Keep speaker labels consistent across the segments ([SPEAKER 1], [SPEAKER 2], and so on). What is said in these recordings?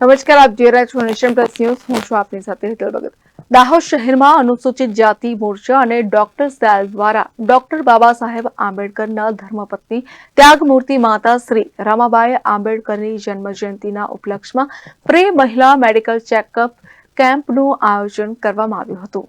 [SPEAKER 1] નમસ્કાર, આપ જોઈ રહ્યા છો નેશન પ્લસ ન્યૂઝ. હું છું આપની સાથે હેતલ ભગત. દાહોદ શહેરમાં અનુસૂચિત જાતિ મોરચા અને ડોક્ટર સેલ દ્વારા ડોક્ટર બાબા સાહેબ આંબેડકરના ધર્મપત્ની ત્યાગમૂર્તિ માતા શ્રી રમાબાઈ આંબેડકરની જન્મજયંતિના ઉપલક્ષમાં પ્રે મહિલા મેડિકલ ચેકઅપ કેમ્પનું આયોજન કરવામાં આવ્યું હતું.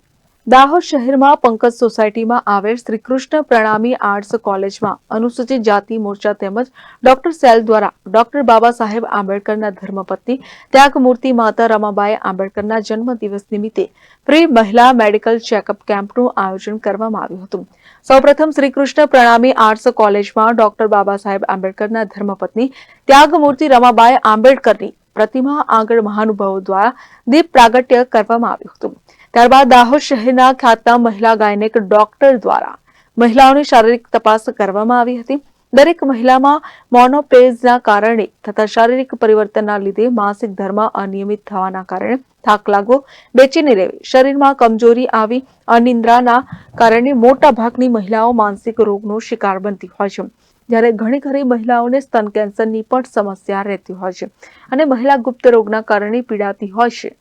[SPEAKER 1] દાહોદ શહેરમાં પંકજ સોસાયટીમાં આવેલ શ્રી કૃષ્ણ પ્રણામી આર્ટ્સ કોલેજમાં અનુસૂચિત જાતિ મોરચા તેમજ ડોક્ટર સેલ દ્વારા ડોક્ટર બાબા સાહેબ આંબેડકરના ધર્મપત્ની ત્યાગમૂર્તિ માતા રમાબાઈ આંબેડકરના જન્મદિવસ નિમિત્તે ફ્રી મહિલા મેડિકલ ચેકઅપ કેમ્પનું આયોજન કરવામાં આવ્યું હતું. સૌપ્રથમ શ્રી કૃષ્ણ પ્રણામી આર્ટ્સ કોલેજમાં ડોક્ટર બાબા સાહેબ આંબેડકરના ધર્મપત્ની ત્યાગમૂર્તિ રમાબાઈ આંબેડકરની પ્રતિમા આગળ મહાનુભાવો દ્વારા દીપ પ્રાગટ્ય કરવામાં આવ્યું હતું. ત્યારબાદ દાહોદ શહેરના ખ્યાતનામ મહિલા ગાયનેક ડોક્ટર દ્વારા મહિલાઓની શારીરિક તપાસ કરવામાં આવી હતી. દરેક મહિલામાં મોનોપેઝના કારણે તથા શારીરિક પરિવર્તનના લીધે માસિક ધર્મ અનિયમિત થવાના કારણે થાક લાગવો, બેચેની રહેવી, શરીરમાં કમજોરી આવી, અનિદ્રાના કારણે મોટા ભાગની મહિલાઓ માનસિક રોગનો શિકાર બનતી હોય છે. જ્યારે ઘણી ઘણી મહિલાઓને સ્તન કેન્સરની પણ સમસ્યા રહેતી હોય છે અને મહિલા ગુપ્ત રોગના કારણે પીડાતી હોય છે.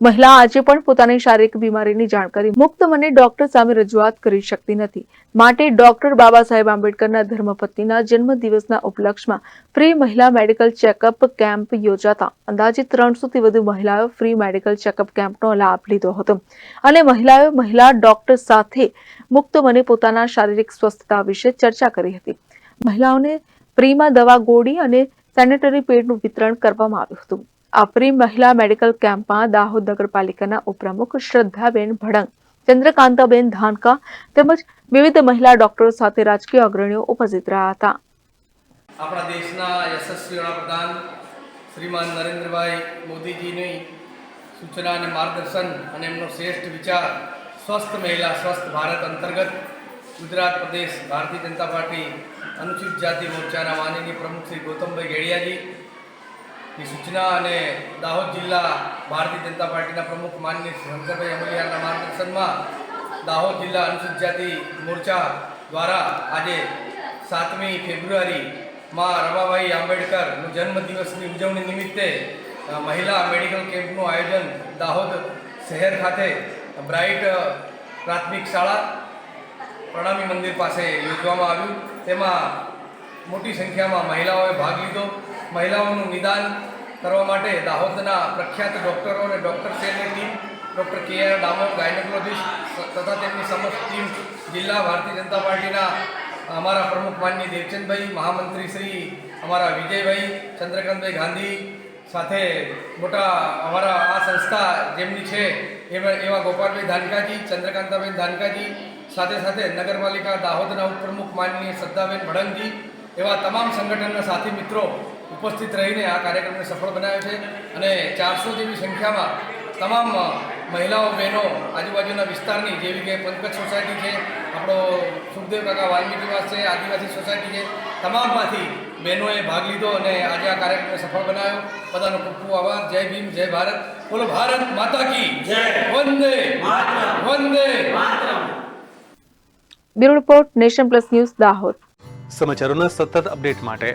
[SPEAKER 1] મહિલા આજે પણ પોતાની શારીરિક બીમારીની જાણકારી મુક્ત મને ડોક્ટર સામે રજૂઆત કરી શકતી નથી. માટે ડોક્ટર બાબા સાહેબ આંબેડકરના ધર્મપત્નીના જન્મદિવસના ઉપલક્ષમાં ફ્રી મહિલા મેડિકલ ચેકઅપ કેમ્પ યોજાતા. અંદાજે ત્રણસોથી વધુ મહિલાઓ ફ્રી મેડિકલ ચેકઅપ કેમ્પનો લાભ લીધો હતો. અને મહિલાઓએ મહિલા ડોક્ટર સાથે મુક્ત મને પોતાના શારીરિક સ્વસ્થતા વિશે ચર્ચા કરી હતી. મહિલાઓને ફ્રીમાં દવા ગોળી અને સેનેટરી પેડનું વિતરણ કરવામાં આવ્યું હતું. આ ફ્રી મહિલા મેડિકલ કેમ્પમાં દાહોદ નગરપાલિકાના ઉપપ્રમુખ શ્રદ્ધાબેન ભડંગ, ચંદ્રકાંતાબેન ધાનકા તેમજ વિવિધ મહિલા ડોક્ટરો સાથે રાજકીય અગ્રણીઓ ઉપસ્થિત રહ્યા હતા.
[SPEAKER 2] આપણા દેશના યશસ્વી વડાપ્રધાન શ્રીમાન નરેન્દ્રભાઈ મોદીજીની સૂચના અને માર્ગદર્શન અને એમનો શ્રેષ્ઠ વિચાર સ્વસ્થ મહિલા, સ્વસ્થ ભારત અંતર્ગત ગુજરાત પ્રદેશ ભારતીય જનતા પાર્ટી અનુસૂચિત જાતિ મોરચાના માનનીય પ્રમુખ શ્રી ગૌતમભાઈ ગેડિયાજી ની સૂચના અને દાહોદ જિલ્લા ભારતીય જનતા પાર્ટીના પ્રમુખ માનનીય શંકરભાઈ અમલિયાના માર્ગદર્શનમાં દાહોદ જિલ્લા અનુસૂચિત જાતિ મોરચા દ્વારા આજે સાતમી ફેબ્રુઆરીમાં રમાભાઈ આંબેડકરનો જન્મદિવસની ઉજવણી નિમિત્તે મહિલા મેડિકલ કેમ્પનું આયોજન દાહોદ શહેર ખાતે બ્રાઇટ પ્રાથમિક શાળા પ્રણામી મંદિર પાસે યોજવામાં આવ્યું. તેમાં મોટી સંખ્યામાં મહિલાઓએ ભાગ લીધો. મહિલાઓનું નિદાન કરવા માટે દાહોદના પ્રખ્યાત ડૉક્ટરો અને ડૉક્ટર સેલની team, doctor K R ડામો, gynaecologist તથા તેમની સમસ્ત ટીમ જિલ્લા ભારતીય જનતા પાર્ટીના અમારા પ્રમુખ માનની દેવચંદભાઈ, મહામંત્રી શ્રી અમારા વિજયભાઈ, ચંદ્રકાંતભાઈ ગાંધી સાથે મોટા અમારા આ સંસ્થા જેમની છે એવા એવા ગોપાલભાઈ ધાનકાજી, ચંદ્રકાંતાબેન ધાનકાજી, સાથે સાથે નગરપાલિકા દાહોદના ઉપપ્રમુખ માનનીય શ્રદ્ધાબેન ભડંગજી એવા તમામ સંગઠનના સાથી મિત્રો ઉપસ્થિત રહીને આ કાર્યક્રમને સફળ બનાવ્યો છે અને ચારસો જેવી સંખ્યામાં તમામ મહિલાઓ બહેનો આજુબાજુના વિસ્તારની જેવી કે પંકજ સોસાયટી છે આપણો સુખદેવ કાકા વાલ્મીકી નિવાસ છે આદિવાસી સોસાયટી છે તમામમાંથી બહેનોએ ભાગ લીધો અને આજે આ કાર્યક્રમને સફળ બનાવ્યો. બધાનો ખૂબ ખૂબ આભાર. જય ભીમ જય ભારત. બોલો ભારત માતા કી.
[SPEAKER 3] જય.
[SPEAKER 2] વંદે. વંદે.
[SPEAKER 1] Bureau report Nation Plus News Dahod.
[SPEAKER 4] સમાચારોના સતત અપડેટ માટે